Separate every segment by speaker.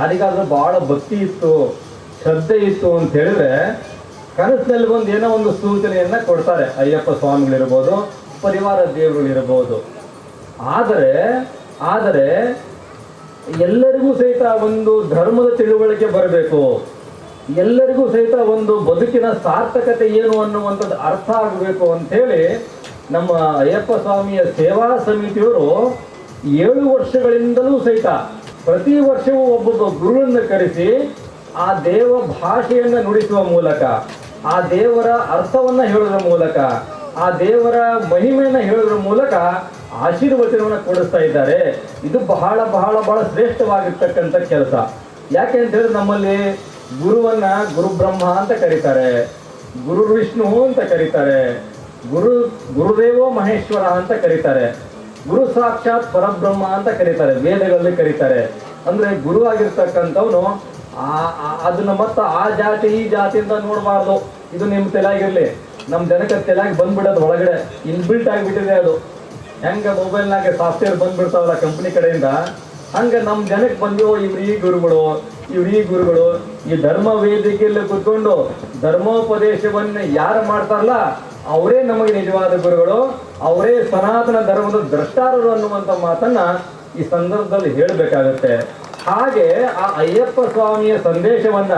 Speaker 1: ಯಾರಿಗಾದ್ರೂ ಬಹಳ ಭಕ್ತಿ ಇತ್ತು, ಶ್ರದ್ಧೆ ಇತ್ತು ಅಂತ ಹೇಳಿದ್ರೆ ಕನಸಿನಲ್ಲಿ ಬಂದು ಏನೋ ಒಂದು ಸೂಚನೆಯನ್ನ ಕೊಡ್ತಾರೆ. ಅಯ್ಯಪ್ಪ ಸ್ವಾಮಿಗಳಿರ್ಬೋದು, ಪರಿವಾರ ದೇವರುಗಳಿರ್ಬೋದು. ಆದರೆ ಆದರೆ ಎಲ್ಲರಿಗೂ ಸಹಿತ ಒಂದು ಧರ್ಮದ ತಿಳುವಳಿಕೆ ಬರಬೇಕು. ಎಲ್ಲರಿಗೂ ಸಹಿತ ಒಂದು ಬದುಕಿನ ಸಾರ್ಥಕತೆ ಏನು ಅನ್ನುವಂಥದ್ದು ಅರ್ಥ ಆಗಬೇಕು ಅಂತೇಳಿ ನಮ್ಮ ಅಯ್ಯಪ್ಪ ಸ್ವಾಮಿಯ ಸೇವಾ ಸಮಿತಿಯವರು ಏಳು ವರ್ಷಗಳಿಂದಲೂ ಸಹಿತ ಪ್ರತಿ ವರ್ಷವೂ ಒಬ್ಬೊಬ್ಬ ಗುರುವನ್ನು ಕರೆಸಿ ಆ ದೇವ ಭಾಷೆಯನ್ನು ನುಡಿಸುವ ಮೂಲಕ, ಆ ದೇವರ ಅರ್ಥವನ್ನ ಹೇಳುವ ಮೂಲಕ, ಆ ದೇವರ ಮಹಿಮೆಯನ್ನ ಹೇಳುವ ಮೂಲಕ ಆಶೀರ್ವಚನವನ್ನು ಕೊಡಿಸ್ತಾ ಇದ್ದಾರೆ. ಇದು ಬಹಳ ಬಹಳ ಬಹಳ ಶ್ರೇಷ್ಠವಾಗಿರ್ತಕ್ಕಂಥ ಕೆಲಸ. ಯಾಕೆ ಅಂತ ಹೇಳಿದ್ರೆ ನಮ್ಮಲ್ಲಿ ಗುರುವನ್ನ ಗುರು ಬ್ರಹ್ಮ ಅಂತ ಕರೀತಾರೆ, ಗುರು ವಿಷ್ಣು ಅಂತ ಕರೀತಾರೆ, ಗುರು ಗುರುದೇವೋ ಮಹೇಶ್ವರ ಅಂತ ಕರೀತಾರೆ. ಗುರು ಸಾಕ್ಷಾತ್ ಪರಬ್ರಹ್ಮ ಅಂತ ಕರೀತಾರೆ, ವೇದಗಳಲ್ಲಿ ಕರೀತಾರೆ. ಅಂದ್ರೆ ಗುರು ಆಗಿರ್ತಕ್ಕಂಥವ್ನು ಆ ಅದನ್ನ ಮತ್ತ ಆ ಜಾತಿ, ಈ ಜಾತಿಯಿಂದ ನೋಡಬಾರ್ದು. ಇದು ನಿಮ್ ತಲೆಯಾಗಿರ್ಲಿ. ನಮ್ ಜನಕ್ಕೆ ತಲೆಯಾಗಿ ಬಂದ್ಬಿಡೋದು ಒಳಗಡೆ. ಇನ್ಬಿಲ್ಟ್ ಆಗಿಬಿಟ್ಟಿದೆ ಅದು. ಹೆಂಗ ಮೊಬೈಲ್ನಾಗೆ ಸಾಫ್ಟ್ವೇರ್ ಬಂದ್ಬಿಡ್ತಾವಲ್ಲ ಕಂಪ್ನಿ ಕಡೆಯಿಂದ? ಹಂಗ ನಮ್ಮ ಜನಕ್ಕೆ ಬಂದು ಇವ್ರು ಈ ಗುರುಗಳು, ಇವ್ರು ಈ ಗುರುಗಳು, ಈ ಧರ್ಮ ವೇದಿಕೆಯಲ್ಲಿ ಕೂತ್ಕೊಂಡು ಧರ್ಮೋಪದೇಶವನ್ನು ಯಾರು ಮಾಡ್ತಾರಲ್ಲ ಅವರೇ ನಮಗೆ ನಿಜವಾದ ಗುರುಗಳು, ಅವರೇ ಸನಾತನ ಧರ್ಮದ ದ್ರಷ್ಟಾರರು ಅನ್ನುವಂಥ ಮಾತನ್ನ ಈ ಸಂದರ್ಭದಲ್ಲಿ ಹೇಳಬೇಕಾಗತ್ತೆ. ಹಾಗೆ ಆ ಅಯ್ಯಪ್ಪ ಸ್ವಾಮಿಯ ಸಂದೇಶವನ್ನ,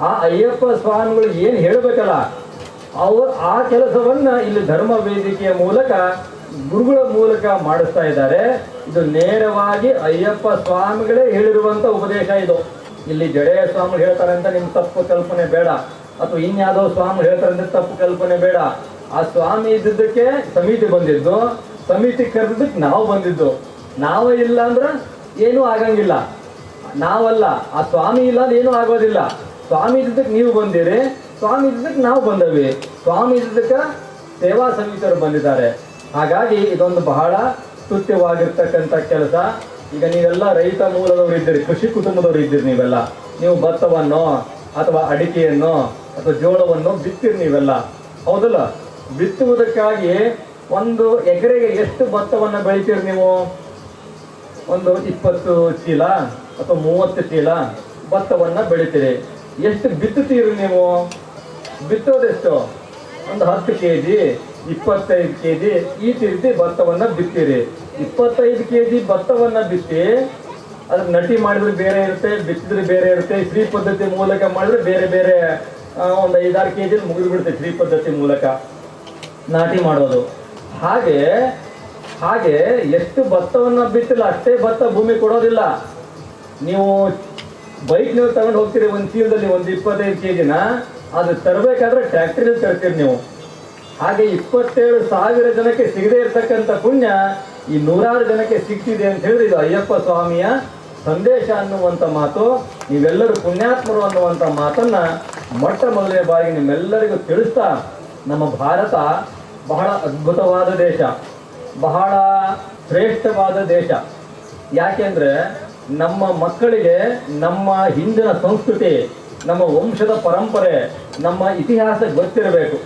Speaker 1: ಆ ಅಯ್ಯಪ್ಪ ಸ್ವಾಮಿಗಳು ಏನು ಹೇಳಬೇಕಲ್ಲ ಅವರು ಆ ಕೆಲಸವನ್ನ ಇಲ್ಲಿ ಧರ್ಮ ವೇದಿಕೆಯ ಮೂಲಕ, ಗುರುಗಳ ಮೂಲಕ ಮಾಡಿಸ್ತಾ ಇದ್ದಾರೆ. ಇದು ನೇರವಾಗಿ ಅಯ್ಯಪ್ಪ ಸ್ವಾಮಿಗಳೇ ಹೇಳಿರುವಂತ ಉಪದೇಶ ಇದು. ಇಲ್ಲಿ ಜಡೆಯ ಸ್ವಾಮಿಗಳು ಹೇಳ್ತಾರೆ ಅಂತ ನಿಮ್ಮ ತಪ್ಪು ಕಲ್ಪನೆ ಬೇಡ. ಅಥವಾ ಇನ್ಯಾವುದೋ ಸ್ವಾಮಿ ಹೇಳ್ತಾರೆ ಅಂತ ತಪ್ಪು ಕಲ್ಪನೆ ಬೇಡ. ಆ ಸ್ವಾಮಿ ಇದ್ದಿದ್ದಕ್ಕೆ ಸಮಿತಿ ಬಂದಿದ್ದು. ಸಮಿತಿ ಕರೆದಿದ್ದಕ್ಕೆ ನಾವು ಬಂದಿದ್ದು. ನಾವೇ ಇಲ್ಲ ಅಂದ್ರೆ ಏನೂ ಆಗಂಗಿಲ್ಲ. ನಾವಲ್ಲ, ಆ ಸ್ವಾಮಿ ಇಲ್ಲ ಅಂದ್ರೆ ಏನೂ ಆಗೋದಿಲ್ಲ. ಸ್ವಾಮಿ ಇದ್ದಕ್ಕೆ ನೀವು ಬಂದಿರಿ, ಸ್ವಾಮಿ ಇದ್ದಕ್ಕೆ ನಾವು ಬಂದವಿ. ಸ್ವಾಮಿ ಇದ್ದಕ್ಕೆ ಸೇವಾ ಸಮಿತಿಯವರು ಬಂದಿದ್ದಾರೆ. ಹಾಗಾಗಿ ಇದೊಂದು ಬಹಳ ಸ್ತುತ್ಯವಾಗಿರ್ತಕ್ಕಂಥ ಕೆಲಸ. ಈಗ ನೀವೆಲ್ಲ ರೈತ ಮೂಲದವರು ಇದ್ದೀರಿ, ಕೃಷಿ ಕುಟುಂಬದವರು ಇದ್ದೀರಿ ನೀವೆಲ್ಲ. ನೀವು ಭತ್ತವನ್ನು ಅಥವಾ ಅಡಿಕೆಯನ್ನು ಅಥವಾ ಜೋಳವನ್ನು ಬಿತ್ತಿರಿ ನೀವೆಲ್ಲ. ಹೌದಲ್ಲ? ಬಿತ್ತುವುದಕ್ಕಾಗಿ ಒಂದು ಎಕರೆಗೆ ಎಷ್ಟು ಭತ್ತವನ್ನು ಬೆಳಿತೀರಿ ನೀವು? ಒಂದು ಇಪ್ಪತ್ತು ಚೀಲ ಅಥವಾ ಮೂವತ್ತು ಚೀಲ ಭತ್ತವನ್ನು ಬೆಳಿತೀರಿ. ಎಷ್ಟು ಬಿತ್ತುತ್ತೀರಿ ನೀವು? ಬಿತ್ತೋದೆಷ್ಟು ಒಂದು ಹತ್ತು ಕೆ ಜಿ ಇಪ್ಪತ್ತೈದು ಕೆ ಜಿ ಈ ರೀತಿ ಭತ್ತವನ್ನು ಬಿತ್ತೀರಿ. ಇಪ್ಪತ್ತೈದು ಕೆ ಜಿ ಭತ್ತವನ್ನು ಬಿತ್ತಿ ಅದಕ್ಕೆ ನಟಿ ಮಾಡಿದ್ರೆ ಬೇರೆ ಇರುತ್ತೆ, ಬಿತ್ತಿದ್ರೆ ಬೇರೆ ಇರುತ್ತೆ ಶ್ರೀ ಪದ್ಧತಿ ಮೂಲಕ ಮಾಡಿದ್ರೆ ಬೇರೆ ಬೇರೆ ಒಂದು ಐದಾರು ಕೆ ಜಿ ಮುಗಿದು ಬಿಡುತ್ತೆ ಶ್ರೀ ಪದ್ಧತಿ ಮೂಲಕ. ನಾಟಿ ಮಾಡೋದು. ಹಾಗೆ ಹಾಗೆ ಎಷ್ಟು ಭತ್ತವನ್ನು ಬಿತ್ತಿಲ್ಲ, ಅಷ್ಟೇ ಭತ್ತ ಭೂಮಿ ಕೊಡೋದಿಲ್ಲ. ನೀವು ಬೈಕ್ ನೀವು ತಗೊಂಡು ಹೋಗ್ತೀರಿ ಒಂದು ಚೀಲದಲ್ಲಿ ಒಂದು ಇಪ್ಪತ್ತೈದು ಕೆ ಜಿನ ಅದು ತರಬೇಕಾದ್ರೆ ಟ್ರ್ಯಾಕ್ಟರ್ ತರ್ತೀರಿ ನೀವು. ಹಾಗೆ ಇಪ್ಪತ್ತೇಳು ಸಾವಿರ ಜನಕ್ಕೆ ಸಿಗದೇ ಇರ್ತಕ್ಕಂಥ ಪುಣ್ಯ ಈ ನೂರಾರು ಜನಕ್ಕೆ ಸಿಗ್ತಿದೆ ಅಂತ ಹೇಳಿದ್ರೆ ಇದು ಅಯ್ಯಪ್ಪ ಸ್ವಾಮಿಯ ಸಂದೇಶ ಅನ್ನುವಂಥ ಮಾತು. ನೀವೆಲ್ಲರೂ ಪುಣ್ಯಾತ್ಮರು ಅನ್ನುವಂಥ ಮಾತನ್ನ ಮೊಟ್ಟ ಮೊದಲನೇ ಬಾರಿಗೆ ನಿಮ್ಮೆಲ್ಲರಿಗೂ ತಿಳಿಸ್ತಾ ನಮ್ಮ ಭಾರತ ಬಹಳ ಅದ್ಭುತವಾದ ದೇಶ, ಬಹಳ ಶ್ರೇಷ್ಠವಾದ ದೇಶ. ಯಾಕೆಂದ್ರೆ ನಮ್ಮ ಮಕ್ಕಳಿಗೆ, ನಮ್ಮ ಹಿಂದಿನ ಸಂಸ್ಕೃತಿ, ನಮ್ಮ ವಂಶದ ಪರಂಪರೆ, ನಮ್ಮ ಇತಿಹಾಸ ಗೊತ್ತಿರಬೇಕು.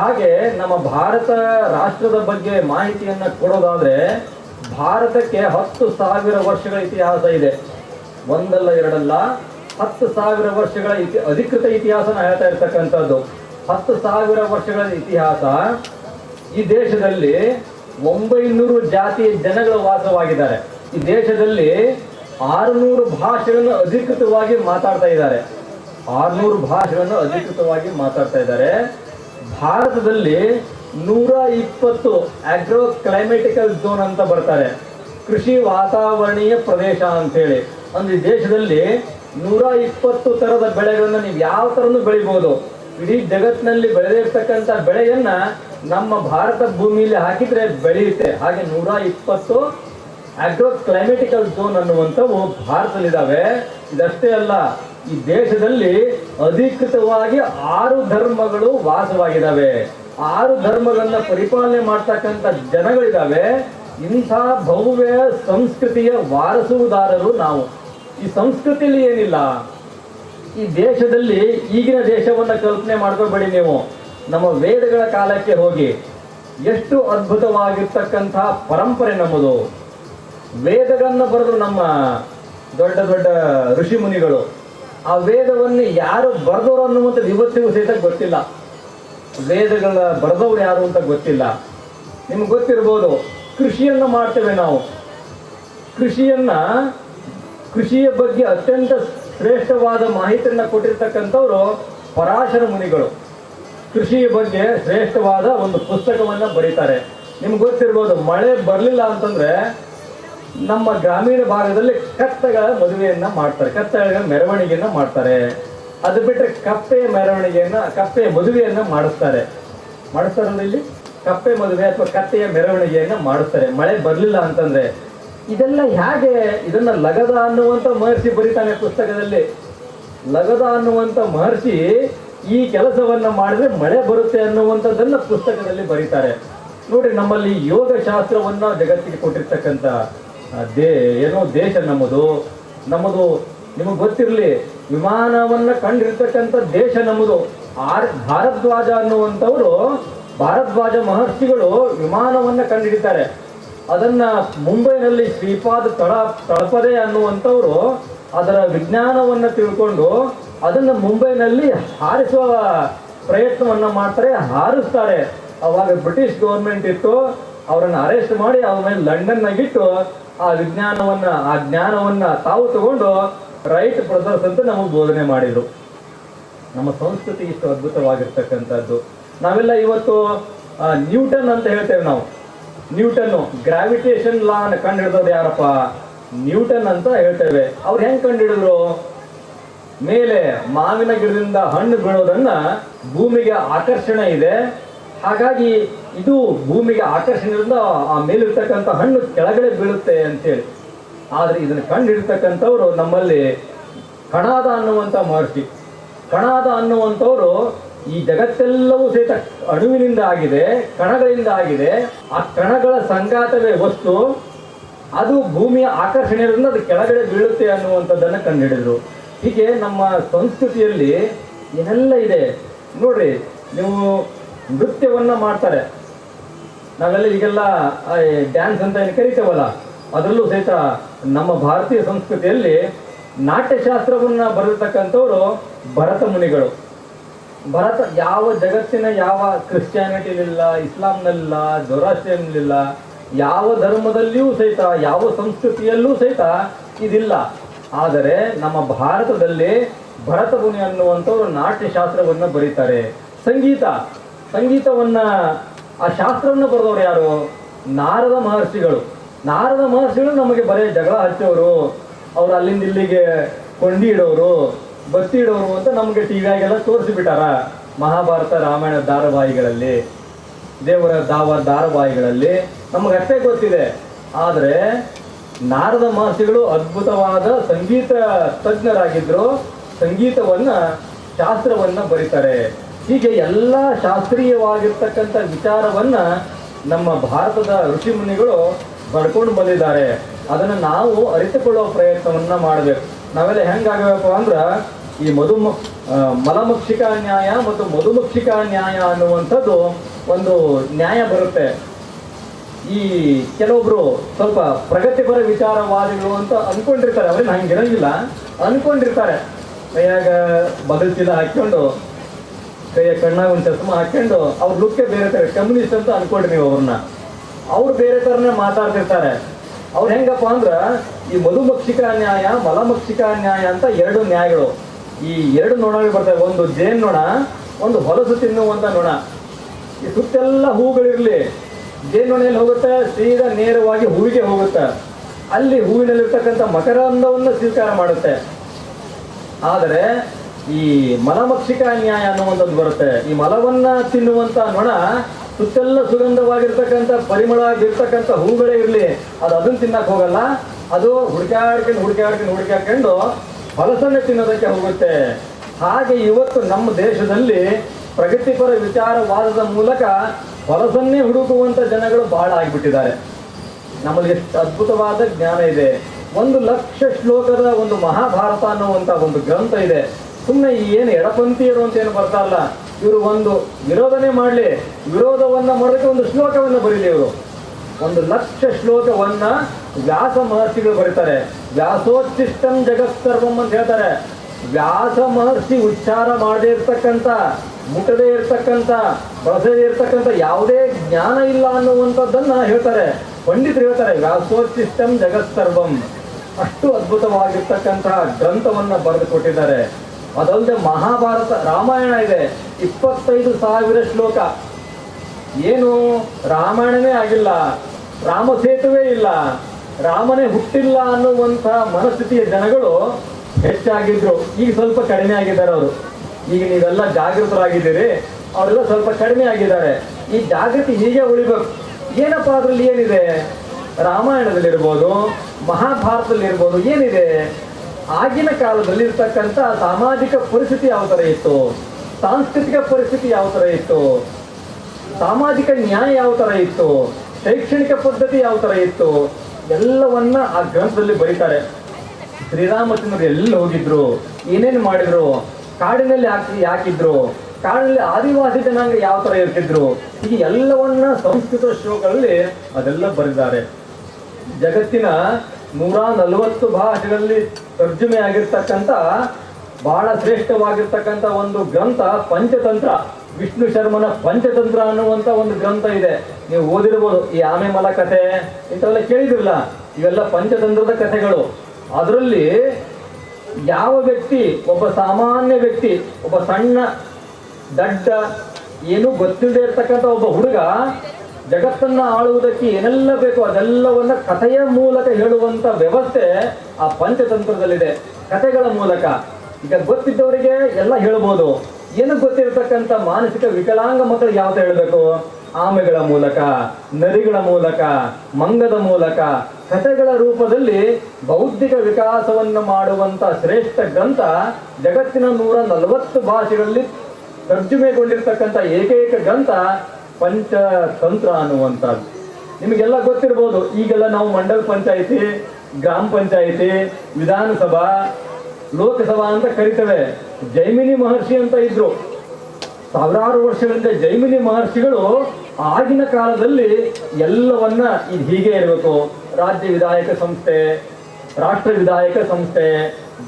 Speaker 1: ಹಾಗೆ ನಮ್ಮ ಭಾರತ ರಾಷ್ಟ್ರದ ಬಗ್ಗೆ ಮಾಹಿತಿಯನ್ನು ಕೊಡೋದಾದರೆ, ಭಾರತಕ್ಕೆ ಹತ್ತು ಸಾವಿರ ವರ್ಷಗಳ ಇತಿಹಾಸ ಇದೆ. ಒಂದಲ್ಲ ಎರಡಲ್ಲ, ಹತ್ತು ಸಾವಿರ ವರ್ಷಗಳ ಇತಿ, ಅಧಿಕೃತ ಇತಿಹಾಸನ ಹೇಳ್ತಾ ಇರ್ತಕ್ಕಂಥದ್ದು. ಹತ್ತು ಸಾವಿರ ವರ್ಷಗಳ ಇತಿಹಾಸ ಈ ದೇಶದಲ್ಲಿ ಒಂಬೈನೂರು ಜಾತಿಯ ಜನಗಳು ವಾಸವಾಗಿದ್ದಾರೆ. ಈ ದೇಶದಲ್ಲಿ ಆರುನೂರು ಭಾಷೆಗಳನ್ನು ಅಧಿಕೃತವಾಗಿ ಮಾತಾಡ್ತಾ ಇದ್ದಾರೆ. ಆರುನೂರು ಭಾಷೆಗಳನ್ನು ಅಧಿಕೃತವಾಗಿ ಮಾತಾಡ್ತಾ ಇದ್ದಾರೆ. ಭಾರತದಲ್ಲಿ ನೂರ ಇಪ್ಪತ್ತು ಆಗ್ರೋ ಕ್ಲೈಮೆಟಿಕಲ್ ಝೋನ್ ಅಂತ ಬರ್ತಾರೆ. ಕೃಷಿ ವಾತಾವರಣೀಯ ಪ್ರದೇಶ ಅಂತೇಳಿ ಅಂದ್ರೆ ದೇಶದಲ್ಲಿ ನೂರ ಇಪ್ಪತ್ತು ಥರದ ಬೆಳೆಗಳನ್ನು ನೀವು ಯಾವ ಥರನೂ ಬೆಳಿಬಹುದು ಇಡೀ ಜಗತ್ತಿನಲ್ಲಿ ಬೆಳೆದಿರ್ತಕ್ಕಂಥ ಬೆಳೆಯನ್ನ ನಮ್ಮ ಭಾರತ ಭೂಮಿಯಲ್ಲಿ ಹಾಕಿದ್ರೆ ಬೆಳೆಯುತ್ತೆ. ಹಾಗೆ ನೂರ ಇಪ್ಪತ್ತು ಆಗ್ರೋ ಕ್ಲೈಮೆಟಿಕಲ್ ಝೋನ್ ಅನ್ನುವಂಥವು ಭಾರತದಲ್ಲಿದ್ದಾವೆ ಇದಷ್ಟೇ ಅಲ್ಲ, ಈ ದೇಶದಲ್ಲಿ ಅಧಿಕೃತವಾಗಿ ಆರು ಧರ್ಮಗಳು ವಾಸವಾಗಿದ್ದಾವೆ ಆರು ಧರ್ಮಗಳನ್ನ ಪರಿಪಾಲನೆ ಮಾಡ್ತಕ್ಕಂಥ ಜನಗಳಿದ್ದಾವೆ ಇಂಥ ಭವ್ಯ ಸಂಸ್ಕೃತಿಯ ವಾರಸುದಾರರು ನಾವು. ಈ ಸಂಸ್ಕೃತಿಯಲ್ಲಿ ಏನಿಲ್ಲ ಈ ದೇಶದಲ್ಲಿ ಈಗಿನ ದೇಶವನ್ನ ಕಲ್ಪನೆ ಮಾಡ್ಕೋಬೇಡಿ ನೀವು. ನಮ್ಮ ವೇದಗಳ ಕಾಲಕ್ಕೆ ಹೋಗಿ ಎಷ್ಟು ಅದ್ಭುತವಾಗಿರ್ತಕ್ಕಂಥ ಪರಂಪರೆ ನಮ್ಮದು. ವೇದಗಳನ್ನು ಬರೆದ್ರು ನಮ್ಮ ದೊಡ್ಡ ದೊಡ್ಡ ಋಷಿ ಮುನಿಗಳು, ಆ ವೇದವನ್ನು ಯಾರು ಬರೆದವರು ಅನ್ನುವಂಥದ್ದು ಇವತ್ತಿಗೂ ಸಹಿತ ಗೊತ್ತಿಲ್ಲ. ವೇದಗಳ ಬರೆದವರು ಯಾರು ಅಂತ ಗೊತ್ತಿಲ್ಲ. ನಿಮ್ಗೆ ಗೊತ್ತಿರ್ಬೋದು, ಕೃಷಿಯನ್ನ ಮಾಡ್ತೇವೆ ನಾವು. ಕೃಷಿಯನ್ನ, ಕೃಷಿಯ ಬಗ್ಗೆ ಅತ್ಯಂತ ಶ್ರೇಷ್ಠವಾದ ಮಾಹಿತಿಯನ್ನ ಕೊಟ್ಟಿರ್ತಕ್ಕಂಥವ್ರು ಪರಾಶರ ಮುನಿಗಳು. ಕೃಷಿಯ ಬಗ್ಗೆ ಶ್ರೇಷ್ಠವಾದ ಒಂದು ಪುಸ್ತಕವನ್ನ ಬರೀತಾರೆ. ನಿಮ್ಗೆ ಗೊತ್ತಿರ್ಬೋದು, ಮಳೆ ಬರಲಿಲ್ಲ ಅಂತಂದ್ರೆ ನಮ್ಮ ಗ್ರಾಮೀಣ ಭಾಗದಲ್ಲಿ ಕತ್ತೆಗಳ ಮದುವೆಯನ್ನ ಮಾಡ್ತಾರೆ. ಕತ್ತೆಗಳ ಮೆರವಣಿಗೆಯನ್ನ ಮಾಡ್ತಾರೆ. ಅದು ಬಿಟ್ಟರೆ ಕಪ್ಪೆಯ ಮೆರವಣಿಗೆಯನ್ನ ಕಪ್ಪೆಯ ಮದುವೆಯನ್ನ ಮಾಡಿಸ್ತಾರೆ. ಮಾಡಿಸ್ತಾರಲ್ಲ ಇಲ್ಲಿ? ಕಪ್ಪೆ ಮದುವೆ ಅಥವಾ ಕತ್ತೆಯ ಮೆರವಣಿಗೆಯನ್ನ ಮಾಡಿಸ್ತಾರೆ. ಮಳೆ ಬರಲಿಲ್ಲ ಅಂತಂದ್ರೆ ಇದೆಲ್ಲ ಹೇಗೆ ಇದನ್ನ ಲಗದ ಅನ್ನುವಂತ ಮಹರ್ಷಿ ಬರೀತಾನೆ ಪುಸ್ತಕದಲ್ಲಿ. ಲಗದ ಅನ್ನುವಂತ ಮಹರ್ಷಿ ಈ ಕೆಲಸವನ್ನ ಮಾಡಿದ್ರೆ ಮಳೆ ಬರುತ್ತೆ ಅನ್ನುವಂಥದ್ದನ್ನ ಪುಸ್ತಕದಲ್ಲಿ ಬರೀತಾರೆ. ನೋಡಿ ನಮ್ಮಲ್ಲಿ ಯೋಗ ಶಾಸ್ತ್ರವನ್ನ ಜಗತ್ತಿಗೆ ಕೊಟ್ಟಿರ್ತಕ್ಕಂಥ ದೇ, ಏನೋ ದೇಶ ನಮ್ಮದು. ನಮ್ಮದು ನಿಮಗೆ ಗೊತ್ತಿರಲಿ, ವಿಮಾನವನ್ನ ಕಂಡಿರ್ತಕ್ಕಂಥ ದೇಶ ನಮ್ಮದು. ಆರ್ ಭಾರದ್ವಾಜ ಅನ್ನುವಂಥವ್ರು ಭಾರದ್ವಾಜ ಮಹರ್ಷಿಗಳು ವಿಮಾನವನ್ನ ಕಂಡುಹಿಡಿತಾರೆ ಅದನ್ನ ಮುಂಬೈನಲ್ಲಿ ಶ್ರೀಪಾದ ತಳ ತಳಪದೆ ಅನ್ನುವಂಥವ್ರು ಅದರ ವಿಜ್ಞಾನವನ್ನ ತಿಳ್ಕೊಂಡು ಅದನ್ನ ಮುಂಬೈನಲ್ಲಿ ಹಾರಿಸುವ ಪ್ರಯತ್ನವನ್ನ ಮಾಡ್ತಾರೆ, ಹಾರಿಸ್ತಾರೆ. ಅವಾಗ ಬ್ರಿಟಿಷ್ ಗೌರ್ಮೆಂಟ್ ಇತ್ತು, ಅವರನ್ನ ಅರೆಸ್ಟ್ ಮಾಡಿ ಅವ್ರ ಮೇಲೆ ಲಂಡನ್ನಾಗಿಟ್ಟು ಆ ವಿಜ್ಞಾನವನ್ನ, ಆ ಜ್ಞಾನವನ್ನ ತಾವು ತಗೊಂಡು ರೈಟ್ ಬ್ರದರ್ಸ್ ಅಂತ ನಮಗೆ ಬೋಧನೆ ಮಾಡಿದ್ರು. ನಮ್ಮ ಸಂಸ್ಕೃತಿ ಇಷ್ಟು ಅದ್ಭುತವಾಗಿರ್ತಕ್ಕಂಥದ್ದು. ನಾವೆಲ್ಲ ಇವತ್ತು ನ್ಯೂಟನ್ ಅಂತ ಹೇಳ್ತೇವೆ ನಾವು. ನ್ಯೂಟನ್ ಗ್ರಾವಿಟೇಷನ್ ಲಾ ಅನ್ನು ಕಂಡು ಯಾರಪ್ಪ? ನ್ಯೂಟನ್ ಅಂತ ಹೇಳ್ತೇವೆ. ಅವ್ರು ಹೆಂಗ್ ಕಂಡು ಹಿಡಿದ್ರು ಮೇಲೆ ಮಾವಿನ ಗಿಡದಿಂದ ಹಣ್ಣು ಬೀಳೋದನ್ನ ಭೂಮಿಗೆ ಆಕರ್ಷಣೆ ಇದೆ. ಹಾಗಾಗಿ ಇದು ಭೂಮಿಗೆ ಆಕರ್ಷಣೆಯಿಂದ ಆ ಮೇಲಿರ್ತಕ್ಕಂಥ ಹಣ್ಣು ಕೆಳಗಡೆ ಬೀಳುತ್ತೆ ಅಂತೇಳಿ. ಆದ್ರೆ ಇದನ್ನು ಕಂಡು ಹಿಡಿತಕ್ಕಂಥವ್ರು ನಮ್ಮಲ್ಲಿ ಕಣಾದ ಅನ್ನುವಂಥ ಮಹರ್ಷಿ. ಕಣಾದ ಅನ್ನುವಂಥವ್ರು ಈ ಜಗತ್ತೆಲ್ಲವೂ ಸಹಿತ ಅಣುವಿನಿಂದ ಆಗಿದೆ, ಕಣಗಳಿಂದ ಆಗಿದೆ. ಆ ಕಣಗಳ ಸಂಘಾತವೇ ವಸ್ತು. ಅದು ಭೂಮಿಯ ಆಕರ್ಷಣೆಯಿಂದ ಅದು ಕೆಳಗಡೆ ಬೀಳುತ್ತೆ ಅನ್ನುವಂಥದ್ದನ್ನ ಕಂಡುಹಿಡಿದ್ರು. ಹೀಗೆ ನಮ್ಮ ಸಂಸ್ಕೃತಿಯಲ್ಲಿ ಏನೆಲ್ಲ ಇದೆ. ನೋಡ್ರಿ, ನೀವು ನೃತ್ಯವನ್ನು ಮಾಡ್ತಾರೆ. ನಾವೆಲ್ಲ ಈಗೆಲ್ಲ ಡ್ಯಾನ್ಸ್ ಅಂತ ಏನು ಕರಿತೇವಲ್ಲ, ಅದರಲ್ಲೂ ಸಹಿತ ನಮ್ಮ ಭಾರತೀಯ ಸಂಸ್ಕೃತಿಯಲ್ಲಿ ನಾಟ್ಯಶಾಸ್ತ್ರವನ್ನ ಬರೆದಿರ್ತಕ್ಕಂಥವ್ರು ಭರತ ಮುನಿಗಳು. ಭರತ ಯಾವ ಜಗತ್ತಿನ ಯಾವ ಕ್ರಿಶ್ಚಿಯಾನಿಟಿಲಿಲ್ಲ, ಇಸ್ಲಾಂನಲ್ಲಿಲ್ಲ ಜೊರಾಸ್ಟ್ರಿಯನ್ಲಿಲ್ಲ ಯಾವ ಧರ್ಮದಲ್ಲಿಯೂ ಸಹಿತ, ಯಾವ ಸಂಸ್ಕೃತಿಯಲ್ಲೂ ಸಹಿತ ಇದಿಲ್ಲ. ಆದರೆ ನಮ್ಮ ಭಾರತದಲ್ಲಿ ಭರತ ಮುನಿ ಅನ್ನುವಂಥವ್ರು ನಾಟ್ಯಶಾಸ್ತ್ರವನ್ನು ಬರೀತಾರೆ. ಸಂಗೀತ, ಸಂಗೀತವನ್ನ, ಆ ಶಾಸ್ತ್ರವನ್ನು ಬರೆದವರು ಯಾರು? ನಾರದ ಮಹರ್ಷಿಗಳು. ನಾರದ ಮಹರ್ಷಿಗಳು ನಮಗೆ ಬರೀ ಜಗಳ ಹಚ್ಚೋರು, ಅವ್ರು ಅಲ್ಲಿಂದ ಇಲ್ಲಿಗೆ ಕೊಂಡಿ ಇಡೋರು. ಬತ್ತಿ ಇಡೋರು ಅಂತ ನಮಗೆ ಟಿವಿಯಾಗೆಲ್ಲ ತೋರಿಸಿಬಿಟ್ಟಾರ ಮಹಾಭಾರತ ರಾಮಾಯಣ ಧಾರಾವಾಹಿಗಳಲ್ಲಿ, ದೇವರ ದಾವ ಧಾರಾವಾಹಿಗಳಲ್ಲಿ. ನಮಗೆ ಅಷ್ಟೇ ಗೊತ್ತಿದೆ. ಆದರೆ ನಾರದ ಮಹರ್ಷಿಗಳು ಅದ್ಭುತವಾದ ಸಂಗೀತ ತಜ್ಞರಾಗಿದ್ರು, ಸಂಗೀತವನ್ನ, ಶಾಸ್ತ್ರವನ್ನ ಬರೀತಾರೆ. ಹೀಗೆ ಎಲ್ಲ ಶಾಸ್ತ್ರೀಯವಾಗಿರ್ತಕ್ಕಂಥ ವಿಚಾರವನ್ನ ನಮ್ಮ ಭಾರತದ ಋಷಿಮುನಿಗಳು ಪಡ್ಕೊಂಡು ಬಂದಿದ್ದಾರೆ. ಅದನ್ನ ನಾವು ಅರಿತುಕೊಳ್ಳುವ ಪ್ರಯತ್ನವನ್ನ ಮಾಡಬೇಕು. ನಾವೆಲ್ಲ ಹೆಂಗಾಗಬೇಕು ಅಂದ್ರ ಈ ಮಧುಮ ಮಲಮಕ್ಷಿಕಾ ನ್ಯಾಯ ಮತ್ತು ಮಧುಮಕ್ಷಿಕಾ ನ್ಯಾಯ ಅನ್ನುವಂಥದ್ದು ಒಂದು ನ್ಯಾಯ ಬರುತ್ತೆ. ಈ ಕೆಲವೊಬ್ರು ಸ್ವಲ್ಪ ಪ್ರಗತಿಪರ ವಿಚಾರವಾದಿಗಳು ಅಂತ ಅನ್ಕೊಂಡಿರ್ತಾರೆ. ಅವ್ರೇನು ಹಂಗಿರಂಗಿಲ್ಲ ಅನ್ಕೊಂಡಿರ್ತಾರೆ. ಕೈಯಾಗ ಬದಲ್ ಚೀಲ ಹಾಕ್ಕೊಂಡು, ಕೈಯ ಕಣ್ಣಾಗ ಒಂದು ಚಸ್ಮ ಹಾಕ್ಕೊಂಡು, ಅವ್ರ ಲುಕ್ಕೆ ಬೇರೆ ತರ, ಕಮ್ಯುನಿಸ್ಟ್ ಅಂತ ಅನ್ಕೊಂಡ್ರಿ ನೀವು ಅವ್ರನ್ನ. ಅವ್ರು ಬೇರೆ ತರನೇ ಮಾತಾಡ್ತಿರ್ತಾರೆ. ಅವ್ರು ಹೆಂಗಪ್ಪ ಅಂದ್ರೆ, ಈ ಮಧುಮಕ್ಷಿಕಾ ನ್ಯಾಯ, ಮಲಮಕ್ಷಿಕಾ ನ್ಯಾಯ ಅಂತ ಎರಡು ನ್ಯಾಯಗಳು. ಈ ಎರಡು ನೊಣಗಳು ಬರ್ತವೆ ಒಂದು ಜೇನ್ ನೊಣ ಒಂದು ಹೊಲಸು ತಿನ್ನುವಂತ ನೊಣ ಈ ಸುತ್ತೆಲ್ಲ ಹೂಗಳಿರ್ಲಿ. ಜೇನುನೊಣೆಯಲ್ಲಿ ಹೋಗುತ್ತೆ, ಸೀದಾ ನೇರವಾಗಿ ಹೂವಿಗೆ ಹೋಗುತ್ತೆ. ಅಲ್ಲಿ ಹೂವಿನಲ್ಲಿರ್ತಕ್ಕಂಥ ಮಕರಂದವನ್ನು ಸ್ವೀಕಾರ ಮಾಡುತ್ತೆ. ಆದರೆ, ಈ ಮಲಮಕ್ಷಿಕ ನ್ಯಾಯ ಅನ್ನುವಂಥದ್ದು ಬರುತ್ತೆ. ಈ ಮಲವನ್ನ ತಿನ್ನುವಂತ ನೊಣ ಸುತ್ತೆಲ್ಲ ಸುಗಂಧವಾಗಿರ್ತಕ್ಕಂಥ ಪರಿಮಳ ಆಗಿರ್ತಕ್ಕಂಥ ಹೂಗಳೇ ಇರಲಿ. ಅದು ಅದನ್ನು ತಿನ್ನಕ್ಕೆ ಹೋಗಲ್ಲ. ಅದು ಹುಡುಕಾಡ್ಕೊಂಡು ಹುಡುಕಾಡ್ಕೊಂಡು ಹುಡುಕಾಡ್ಕೊಂಡು ಹೊಲಸನ್ನೇ ತಿನ್ನೋದಕ್ಕೆ ಹೋಗುತ್ತೆ. ಹಾಗೆ ಇವತ್ತು ನಮ್ಮ ದೇಶದಲ್ಲಿ ಪ್ರಗತಿಪರ ವಿಚಾರವಾದದ ಮೂಲಕ ಹೊಲಸನ್ನೇ ಹುಡುಕುವಂತ ಜನಗಳು ಬಹಳ ಆಗಿಬಿಟ್ಟಿದ್ದಾರೆ. ನಮ್ಮಲ್ಲಿ ಎಷ್ಟು ಅದ್ಭುತವಾದ ಜ್ಞಾನ ಇದೆ. ಒಂದು ಲಕ್ಷ ಶ್ಲೋಕದ ಒಂದು ಮಹಾಭಾರತ ಅನ್ನುವಂತ ಒಂದು ಗ್ರಂಥ ಇದೆ. ಸುಮ್ಮನೆ ಏನು ಎಡಪಂಥೀಯರು ಅಂತ ಏನು ಬರ್ತಾ ಇಲ್ಲ. ಇವರು ಒಂದು ವಿರೋಧನೆ ಮಾಡಲಿ, ವಿರೋಧವನ್ನ ಮಾಡೋದಕ್ಕೆ ಒಂದು ಶ್ಲೋಕವನ್ನು ಬರೀಲಿ ಇವರು. ಒಂದು ಲಕ್ಷ ಶ್ಲೋಕವನ್ನ ವ್ಯಾಸ ಮಹರ್ಷಿಗಳು ಬರೀತಾರೆ ವ್ಯಾಸೋಚ್ಚಿಷ್ಟಂ ಜಗತ್ ಸರ್ವಂ ಅಂತ ಹೇಳ್ತಾರೆ. ವ್ಯಾಸ ಮಹರ್ಷಿ ಉಚ್ಚಾರ ಮಾಡದೇ ಇರ್ತಕ್ಕಂಥ, ಮುಟ್ಟದೇ ಇರ್ತಕ್ಕಂಥ, ಬಳಸದೇ ಇರ್ತಕ್ಕಂಥ ಯಾವುದೇ ಜ್ಞಾನ ಇಲ್ಲ ಅನ್ನುವಂಥದ್ದನ್ನ ಹೇಳ್ತಾರೆ. ಪಂಡಿತರು ಹೇಳ್ತಾರೆ ವ್ಯಾಸೋಚ್ಚಿಷ್ಟಂ ಜಗತ್ ಸರ್ವಂ ಅಷ್ಟು ಅದ್ಭುತವಾಗಿರ್ತಕ್ಕಂತಹ ಗ್ರಂಥವನ್ನ ಬರೆದು ಕೊಟ್ಟಿದ್ದಾರೆ ಅದಲ್ಲದೆ ಮಹಾಭಾರತ, ರಾಮಾಯಣ ಇದೆ. ಇಪ್ಪತ್ತೈದು ಸಾವಿರ ಶ್ಲೋಕ. ಏನು? ರಾಮಾಯಣನೇ ಆಗಿಲ್ಲ. ರಾಮ ಸೇತುವೆ ಇಲ್ಲ. ರಾಮನೇ ಹುಟ್ಟಿಲ್ಲ ಅನ್ನುವಂತಹ ಮನಸ್ಥಿತಿಯ ಜನಗಳು ಹೆಚ್ಚಾಗಿದ್ರು. ಈಗ ಸ್ವಲ್ಪ ಕಡಿಮೆ ಆಗಿದ್ದಾರೆ ಅವರು. ಈಗ ನೀವೆಲ್ಲ ಜಾಗೃತರಾಗಿದ್ದೀರಿ, ಅವರೆಲ್ಲ ಸ್ವಲ್ಪ ಕಡಿಮೆ ಆಗಿದ್ದಾರೆ. ಈ ಜಾಗೃತಿ ಹೀಗೆ ಉಳಿಬೇಕು. ಏನಪ್ಪ ಅದ್ರಲ್ಲಿ ಏನಿದೆ? ರಾಮಾಯಣದಲ್ಲಿರ್ಬೋದು, ಮಹಾಭಾರತದಲ್ಲಿರ್ಬೋದು ಏನಿದೆ? ಆಗಿನ ಕಾಲದಲ್ಲಿ ಇರ್ತಕ್ಕಂಥ ಸಾಮಾಜಿಕ ಪರಿಸ್ಥಿತಿ ಯಾವ ಥರ ಇತ್ತು? ಸಾಂಸ್ಕೃತಿಕ ಪರಿಸ್ಥಿತಿ ಯಾವ ಥರ ಇತ್ತು? ಸಾಮಾಜಿಕ ನ್ಯಾಯ ಯಾವ ಥರ ಇತ್ತು? ಶೈಕ್ಷಣಿಕ ಪದ್ಧತಿ ಯಾವ ಥರ ಇತ್ತು? ಎಲ್ಲವನ್ನ ಆ ಗ್ರಂಥದಲ್ಲಿ ಬರೀತಾರೆ. ಶ್ರೀರಾಮಚಂದ್ರ ಎಲ್ಲಿ ಹೋಗಿದ್ರು, ಏನೇನು ಮಾಡಿದ್ರು, ಕಾಡಿನಲ್ಲಿ ಹಾಕಿ ಯಾಕಿದ್ರು, ಕಾಡಿನಲ್ಲಿ ಆದಿವಾಸಿ ಜನಾಂಗ ಯಾವ ತರ ಇರ್ತಿದ್ರು, ಹೀಗೆ ಎಲ್ಲವನ್ನ ಸಂಸ್ಕೃತ ಶ್ಲೋಕಗಳಲ್ಲಿ ಅದೆಲ್ಲ ಬರೆದಿದ್ದಾರೆ. ಜಗತ್ತಿನ ನೂರ ನಲವತ್ತು ಭಾಷೆಗಳಲ್ಲಿ ತರ್ಜುಮೆ ಆಗಿರ್ತಕ್ಕಂಥ ಬಹಳ ಶ್ರೇಷ್ಠವಾಗಿರ್ತಕ್ಕಂಥ ಒಂದು ಗ್ರಂಥ ಪಂಚತಂತ್ರ. ವಿಷ್ಣು ಶರ್ಮನ ಪಂಚತಂತ್ರ ಅನ್ನುವಂಥ ಒಂದು ಗ್ರಂಥ ಇದೆ. ನೀವು ಓದಿರ್ಬೋದು. ಈ ಆಮೆ ಮಲ ಕಥೆ, ಇಂಥವೆಲ್ಲ ಕೇಳಿದಿರಲ್ಲ? ಇವೆಲ್ಲ ಪಂಚತಂತ್ರದ ಕಥೆಗಳು. ಅದರಲ್ಲಿ ಯಾವ ವ್ಯಕ್ತಿ, ಒಬ್ಬ ಸಾಮಾನ್ಯ ವ್ಯಕ್ತಿ, ಒಬ್ಬ ಸಣ್ಣ, ದಡ್ಡ, ಏನೂ ಗೊತ್ತಿಲ್ಲದೆ ಇರ್ತಕ್ಕಂಥ ಒಬ್ಬ ಹುಡುಗ ಜಗತ್ತನ್ನ ಆಳುವುದಕ್ಕೆ ಏನೆಲ್ಲ ಬೇಕು ಅದೆಲ್ಲವನ್ನ ಕಥೆಯ ಮೂಲಕ ಹೇಳುವಂತ ವ್ಯವಸ್ಥೆ ಆ ಪಂಚತಂತ್ರದಲ್ಲಿದೆ. ಕಥೆಗಳ ಮೂಲಕ. ಈಗ ಗೊತ್ತಿದ್ದವರಿಗೆ ಎಲ್ಲ ಹೇಳ್ಬೋದು. ಏನು ಗೊತ್ತಿರತಕ್ಕಂಥ ಮಾನಸಿಕ ವಿಕಲಾಂಗ ಮಕ್ಕಳು ಯಾವ್ದು ಹೇಳಬೇಕು? ಆಮೆಗಳ ಮೂಲಕ ನರಿಗಳ ಮೂಲಕ, ಮಂಗದ ಮೂಲಕ, ಕಥೆಗಳ ರೂಪದಲ್ಲಿ ಬೌದ್ಧಿಕ ವಿಕಾಸವನ್ನು ಮಾಡುವಂತ ಶ್ರೇಷ್ಠ ಗ್ರಂಥ ಜಗತ್ತಿನ ನೂರ ನಲವತ್ತು ಭಾಷೆಗಳಲ್ಲಿ ತರ್ಜುಮೆಗೊಂಡಿರ್ತಕ್ಕಂಥ ಏಕೈಕ ಗ್ರಂಥ ಪಂಚತಂತ್ರ ಅನ್ನುವಂಥದ್ದು. ನಿಮಗೆಲ್ಲ ಗೊತ್ತಿರ್ಬೋದು, ಈಗೆಲ್ಲ ನಾವು ಮಂಡಲ ಪಂಚಾಯಿತಿ, ಗ್ರಾಮ ಪಂಚಾಯಿತಿ, ವಿಧಾನಸಭಾ, ಲೋಕಸಭಾ ಅಂತ ಕರಿತೇವೆ. ಜೈಮಿನಿ ಮಹರ್ಷಿ ಅಂತ ಇದ್ರು. ಸಾವಿರಾರು ವರ್ಷಗಳಿಂದ ಜೈಮಿನಿ ಮಹರ್ಷಿಗಳು ಆಗಿನ ಕಾಲದಲ್ಲಿ ಎಲ್ಲವನ್ನ ಇದು ಹೀಗೆ ಇರಬೇಕು. ರಾಜ್ಯ ವಿಧಾಯಕ ಸಂಸ್ಥೆ, ರಾಷ್ಟ್ರ ವಿಧಾಯಕ ಸಂಸ್ಥೆ,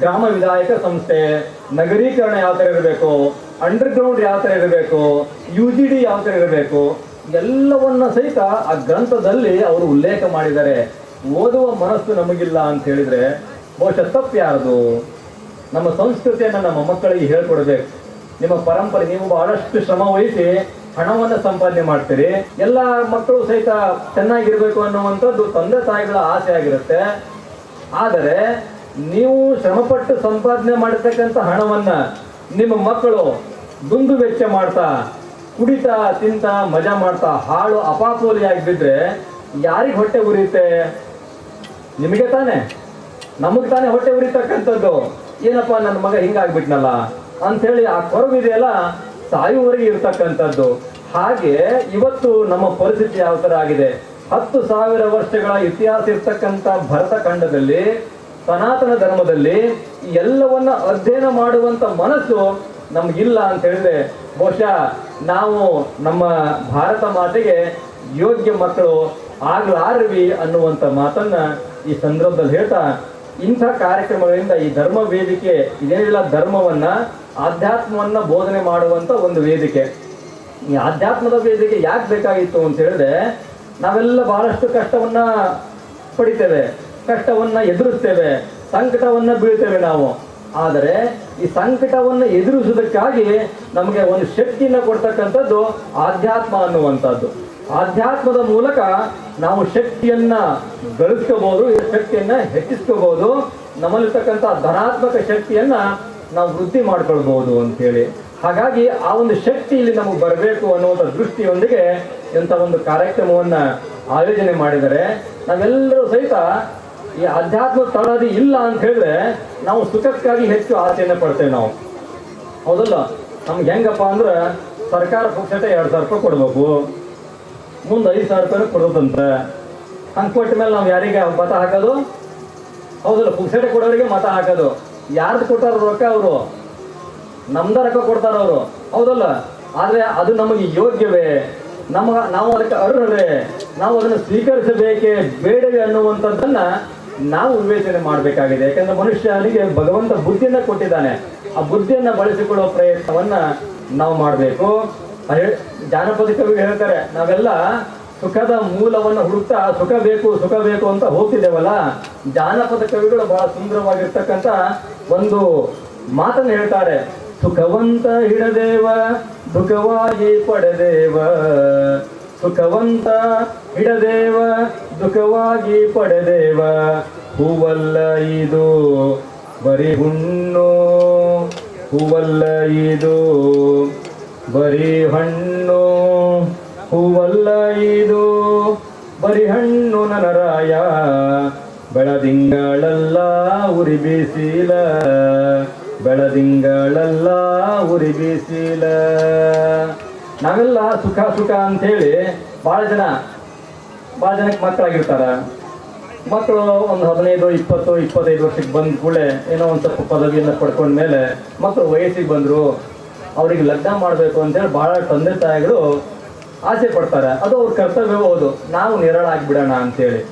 Speaker 1: ಗ್ರಾಮ ವಿಧಾಯಕ ಸಂಸ್ಥೆ, ನಗರೀಕರಣ ಯಾವ ಥರ ಇರಬೇಕು ಅಂಡರ್ ಗ್ರೌಂಡ್ ಯಾವ ಥರ ಇರಬೇಕು ಯು ಜಿ ಡಿ ಯಾವ ಥರ ಇರಬೇಕು, ಎಲ್ಲವನ್ನ ಸಹಿತ ಆ ಗ್ರಂಥದಲ್ಲಿ ಅವರು ಉಲ್ಲೇಖ ಮಾಡಿದ್ದಾರೆ. ಓದುವ ಮನಸ್ಸು ನಮಗಿಲ್ಲ ಅಂತ ಹೇಳಿದ್ರೆ ಬಹುಶಃ ತಪ್ಪು ಯಾರದು? ನಮ್ಮ ಸಂಸ್ಕೃತಿಯನ್ನು ನಮ್ಮ ಮಕ್ಕಳಿಗೆ ಹೇಳ್ಕೊಡ್ಬೇಕು. ನಿಮ್ಮ ಪರಂಪರೆ, ನೀವು ಬಹಳಷ್ಟು ಶ್ರಮ ವಹಿಸಿ ಹಣವನ್ನು ಸಂಪಾದನೆ ಮಾಡ್ತೀರಿ. ಎಲ್ಲ ಮಕ್ಕಳು ಸಹಿತ ಚೆನ್ನಾಗಿರ್ಬೇಕು ಅನ್ನುವಂಥದ್ದು ತಂದೆ ತಾಯಿಗಳ ಆಸೆ ಆಗಿರುತ್ತೆ. ಆದರೆ ನೀವು ಶ್ರಮಪಟ್ಟು ಸಂಪಾದನೆ ಮಾಡಿರ್ತಕ್ಕಂಥ ಹಣವನ್ನ ನಿಮ್ಮ ಮಕ್ಕಳು ದುಂದು ವೆಚ್ಚ ಮಾಡ್ತಾ, ಕುಡಿತಾ, ತಿಂತಾ, ಮಜಾ ಮಾಡ್ತಾ, ಹಾಳು ಅಪಾಪೋಲಿಯಾಗಿ ಬಿದ್ದರೆ ಯಾರಿಗೆ ಹೊಟ್ಟೆ ಉರಿಯುತ್ತೆ? ನಿಮಗೆ ತಾನೇ. ನಮಗೆ ತಾನೇ ಹೊಟ್ಟೆ ಉರಿತಕ್ಕಂಥದ್ದು. ಏನಪ್ಪ ನನ್ನ ಮಗ ಹಿಂಗಾಗ್ಬಿಟ್ನಲ್ಲ ಅಂಥೇಳಿ ಆ ಕೊರವಿದೆಯಲ್ಲ ಸಾಯುವವರೆಗೆ ಇರ್ತಕ್ಕಂಥದ್ದು. ಹಾಗೆ ಇವತ್ತು ನಮ್ಮ ಪರಿಸ್ಥಿತಿ ಯಾವ ಥರ ಆಗಿದೆ? ಹತ್ತು ಸಾವಿರ ವರ್ಷಗಳ ಇತಿಹಾಸ ಇರ್ತಕ್ಕಂಥ ಭರತ ಖಂಡದಲ್ಲಿ ಸನಾತನ ಧರ್ಮದಲ್ಲಿ ಎಲ್ಲವನ್ನ ಅಧ್ಯಯನ ಮಾಡುವಂತ ಮನಸ್ಸು ನಮಗಿಲ್ಲ ಅಂತ ಹೇಳಿದ್ರೆ, ಬಹುಶಃ ನಾವು ನಮ್ಮ ಭಾರತ ಮಾತೆಗೆ ಯೋಗ್ಯ ಮಕ್ಕಳು ಆಗ್ಲಾರ್ವಿ ಅನ್ನುವಂಥ ಮಾತನ್ನ ಈ ಸಂದರ್ಭದಲ್ಲಿ ಹೇಳ್ತಾ ಇಂಥ ಕಾರ್ಯಕ್ರಮಗಳಿಂದ ಈ ಧರ್ಮ ವೇದಿಕೆ, ಇದೇನಿಲ್ಲ ಧರ್ಮವನ್ನ, ಆಧ್ಯಾತ್ಮವನ್ನ ಬೋಧನೆ ಮಾಡುವಂತ ಒಂದು ವೇದಿಕೆ. ಈ ಆಧ್ಯಾತ್ಮದ ವೇದಿಕೆ ಯಾಕೆ ಬೇಕಾಗಿತ್ತು ಅಂತ ಹೇಳಿದ್ರೆ, ನಾವೆಲ್ಲ ಬಹಳಷ್ಟು ಕಷ್ಟವನ್ನ ಪಡಿತೇವೆ, ಕಷ್ಟವನ್ನ ಎದುರಿಸ್ತೇವೆ, ಸಂಕಟವನ್ನ ಬೀಳ್ತೇವೆ ನಾವು. ಆದರೆ ಈ ಸಂಕಟವನ್ನ ಎದುರಿಸುವುದಕ್ಕಾಗಿ ನಮಗೆ ಒಂದು ಶಕ್ತಿಯನ್ನ ಕೊಡ್ತಕ್ಕಂಥದ್ದು ಆಧ್ಯಾತ್ಮ ಅನ್ನುವಂಥದ್ದು. ಆಧ್ಯಾತ್ಮದ ಮೂಲಕ ನಾವು ಶಕ್ತಿಯನ್ನ ಗಳಿಸ್ಕೋಬಹುದು ಶಕ್ತಿಯನ್ನ ಹೆಚ್ಚಿಸ್ಕೋಬಹುದು ನಮ್ಮಲ್ಲಿರ್ತಕ್ಕಂಥ ಧನಾತ್ಮಕ ಶಕ್ತಿಯನ್ನ ನಾವು ವೃದ್ಧಿ ಮಾಡ್ಕೊಳ್ಬಹುದು ಅಂತೇಳಿ. ಹಾಗಾಗಿ ಆ ಒಂದು ಶಕ್ತಿ ಇಲ್ಲಿ ನಮಗೆ ಬರಬೇಕು ಅನ್ನುವಂಥ ದೃಷ್ಟಿಯೊಂದಿಗೆ ಇಂಥ ಒಂದು ಕಾರ್ಯಕ್ರಮವನ್ನ ಆಯೋಜನೆ ಮಾಡಿದರೆ ನಾವೆಲ್ಲರೂ ಸಹಿತ ಈ ಅಧ್ಯಾತ್ಮ ತಳದಿ ಇಲ್ಲ ಅಂತ ಹೇಳಿದ್ರೆ ನಾವು ಸುಖಕ್ಕಾಗಿ ಹೆಚ್ಚು ಆಸೆಯನ್ನು ಪಡ್ತೇವೆ ನಾವು. ಹೌದಲ್ಲ? ನಮ್ಗೆ ಹೆಂಗಪ್ಪ ಅಂದ್ರೆ ಸರ್ಕಾರ ಪಕ್ಷತೆ ಎರಡು ಸಾವಿರ ರೂಪಾಯಿ ಕೊಡ್ಬೇಕು. ಮುಂದೆ ಐದು ಸಾವಿರ ರೂಪಾಯಿ ಕೊಡೋದಂತೆ ಹಂಗೆ ಕೊಟ್ಟ ಮೇಲೆ ನಾವು ಯಾರಿಗೆ ಮತ ಹಾಕೋದು? ಹೌದಲ್ಲ ಪುಕ್ಷಟೆ ಕೊಡೋರಿಗೆ ಮತ ಹಾಕೋದು. ಯಾರ್ದು ಕೊಟ್ಟಾರ ರೊಕ್ಕ ಅವರು. ನಮ್ದ ರೊಕ್ಕ ಕೊಡ್ತಾರ ಅವರು. ಹೌದಲ್ಲ? ಆದರೆ ಅದು ನಮಗೆ ಯೋಗ್ಯವೇ? ನಮಗ ನಾವು ಅದಕ್ಕೆ ಅರ್ಹರೇ? ನಾವು ಅದನ್ನು ಸ್ವೀಕರಿಸಬೇಕೇ ಬೇಡವೇ ಅನ್ನುವಂಥದ್ದನ್ನ ನಾವು ವಿವೇಚನೆ ಮಾಡಬೇಕಾಗಿದೆ. ಯಾಕಂದ್ರೆ ಮನುಷ್ಯನಿಗೆ ಭಗವಂತ ಬುದ್ಧಿಯನ್ನು ಕೊಟ್ಟಿದ್ದಾನೆ. ಆ ಬುದ್ಧಿಯನ್ನು ಬಳಸಿಕೊಳ್ಳುವ ಪ್ರಯತ್ನವನ್ನ ನಾವು ಮಾಡಬೇಕು. ಜಾನಪದ ಕವಿ ಹೇಳ್ತಾರೆ, ನಾವೆಲ್ಲ ಸುಖದ ಮೂಲವನ್ನು ಹುಡುಕ್ತಾ ಸುಖ ಬೇಕು ಸುಖ ಬೇಕು ಅಂತ ಹೋಗ್ತಿದ್ದೇವಲ್ಲ? ಜಾನಪದ ಕವಿಗಳು ಬಹಳ ಸುಂದರವಾಗಿರ್ತಕ್ಕಂಥ ಒಂದು ಮಾತನ್ನು ಹೇಳ್ತಾರೆ, ಸುಖವಂತ ಹಿಡದೇವ, ದುಃಖವಾಗಿ ಪಡೆದೇವ. ಸುಖವಂತ ಹಿಡದೇವ, ದುಃಖವಾಗಿ ಪಡೆದೇವ. ಹೂವಲ್ಲ ಇದು ಬರಿ ಹುಣ್ಣು, ಹೂವಲ್ಲ ಇದು ಬರೀ ಹಣ್ಣು ಹೂವಲ್ಲ ಇದು. ಬರಿ ಹಣ್ಣು ನನರಾಯ. ಬೆಳದಿಂಗಳಲ್ಲ ಉರಿ ಬೀಸಿಲ. ಬೆಳದಿಂಗಳಲ್ಲ ಉರಿ ಬೀಸಿಲ. ನಾವೆಲ್ಲ ಸುಖ ಸುಖ ಅಂತೇಳಿ ಭಾಳ ಜನ ಭಾಳ ಜನಕ್ಕೆ ಮಕ್ಕಳಾಗಿರ್ತಾರ. ಮಕ್ಕಳು ಒಂದು ಹದಿನೈದು, ಇಪ್ಪತ್ತು, ಇಪ್ಪತ್ತೈದು ವರ್ಷಕ್ಕೆ ಬಂದ ಕೂಡಲೇ ಏನೋ ಒಂದು ಸ್ವಲ್ಪ ಪದವಿಯನ್ನು ಪಡ್ಕೊಂಡ್ಮೇಲೆ ಮಕ್ಕಳು ವಯಸ್ಸಿಗೆ ಬಂದರು. ಅವ್ರಿಗೆ ಲಗ್ನ ಮಾಡಬೇಕು ಅಂತೇಳಿ ಭಾಳ ತಂದೆ ತಾಯಿಗಳು ಆಸೆ ಪಡ್ತಾರೆ. ಅದು ಅವ್ರ ಕರ್ತವ್ಯ ಹೌದು. ನಾವು ನಿರಳಾಗ್ಬಿಡೋಣ ಅಂತೇಳಿ.